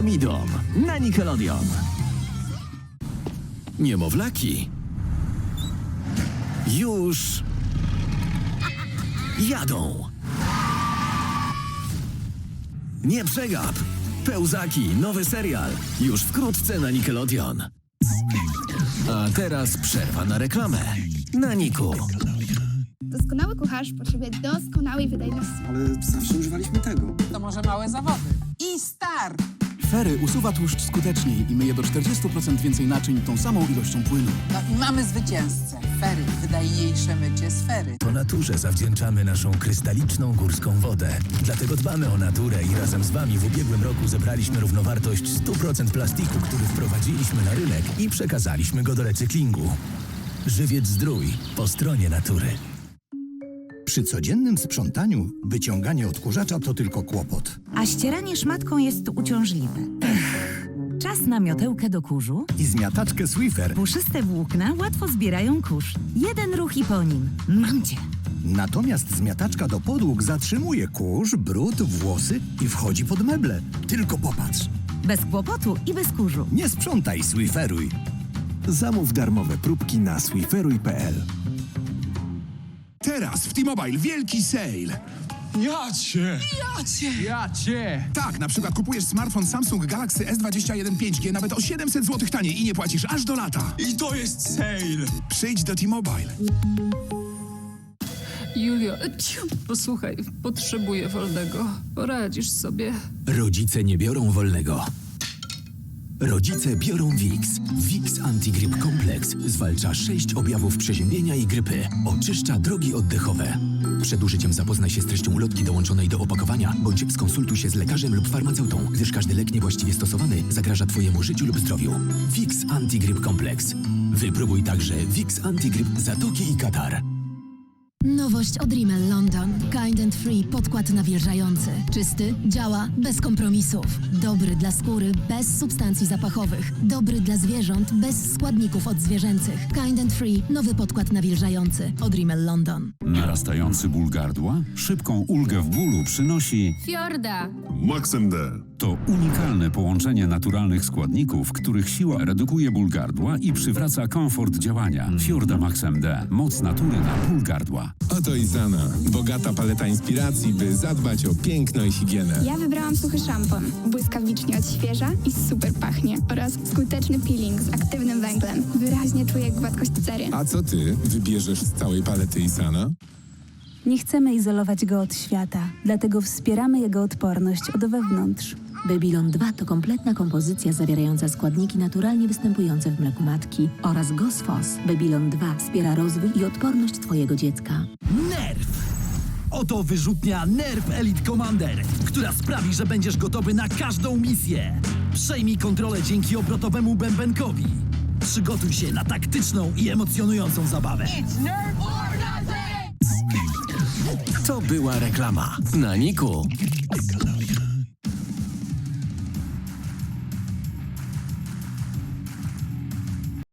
Midom na Nickelodeon. Niemowlaki już jadą. Nie przegap! Pełzaki, nowy serial. Już wkrótce na Nickelodeon. A teraz przerwa na reklamę. Na Niku. Doskonały kucharz potrzebuje doskonałej wydajności. Ale zawsze używaliśmy tego. To może małe zawody. I start! Fery usuwa tłuszcz skuteczniej i myje do 40% więcej naczyń tą samą ilością płynu. No i mamy zwycięzcę. Fery, wydajniejsze mycie sfery. To naturze zawdzięczamy naszą krystaliczną górską wodę. Dlatego dbamy o naturę i razem z Wami w ubiegłym roku zebraliśmy równowartość 100% plastiku, który wprowadziliśmy na rynek i przekazaliśmy go do recyklingu. Żywiec zdrój po stronie natury. Przy codziennym sprzątaniu wyciąganie odkurzacza to tylko kłopot. A ścieranie szmatką jest uciążliwe. Czas na miotełkę do kurzu. I zmiataczkę Swiffer. Puszyste włókna łatwo zbierają kurz. Jeden ruch i po nim. Mam cię. Natomiast zmiataczka do podłóg zatrzymuje kurz, brud, włosy i wchodzi pod meble. Tylko popatrz. Bez kłopotu i bez kurzu. Nie sprzątaj, Swifferuj. Zamów darmowe próbki na swiferuj.pl. Teraz w T-Mobile wielki sale. Ja cię! Ja cię! Tak, na przykład kupujesz smartfon Samsung Galaxy S21 5G nawet o 700 zł taniej i nie płacisz aż do lata. I to jest sale! Przyjdź do T-Mobile. Julio, ciu, posłuchaj, potrzebuję wolnego. Poradzisz sobie. Rodzice nie biorą wolnego. Rodzice biorą Wix. Wix Antigrip Complex zwalcza sześć objawów przeziębienia i grypy. Oczyszcza drogi oddechowe. Przed użyciem zapoznaj się z treścią ulotki dołączonej do opakowania, bądź skonsultuj się z lekarzem lub farmaceutą, gdyż każdy lek niewłaściwie stosowany zagraża Twojemu życiu lub zdrowiu. Wix Antigrip Complex. Wypróbuj także Wix Antigrip Zatoki i Katar. Nowość od Rimmel London. Kind and Free podkład nawilżający. Czysty, działa, bez kompromisów. Dobry dla skóry, bez substancji zapachowych. Dobry dla zwierząt, bez składników odzwierzęcych. Kind and Free, nowy podkład nawilżający od Rimmel London. Narastający ból gardła? Szybką ulgę w bólu przynosi Fiorda. Maxem D. to unikalne połączenie naturalnych składników, których siła redukuje ból gardła i przywraca komfort działania. Fiorda Max MD. Moc natury na ból gardła. Oto Isana. Bogata paleta inspiracji, by zadbać o piękno i higienę. Ja wybrałam suchy szampon. Błyskawicznie odświeża i super pachnie. Oraz skuteczny peeling z aktywnym węglem. Wyraźnie czuję gładkość cery. A co ty wybierzesz z całej palety Isana? Nie chcemy izolować go od świata, dlatego wspieramy jego odporność od wewnątrz. Babylon 2 to kompletna kompozycja zawierająca składniki naturalnie występujące w mleku matki oraz Gosfos. Babylon 2 wspiera rozwój i odporność Twojego dziecka. Nerf! Oto wyrzutnia Nerf Elite Commander, która sprawi, że będziesz gotowy na każdą misję. Przejmij kontrolę dzięki obrotowemu bębenkowi. Przygotuj się na taktyczną i emocjonującą zabawę. To była reklama. Na Niku.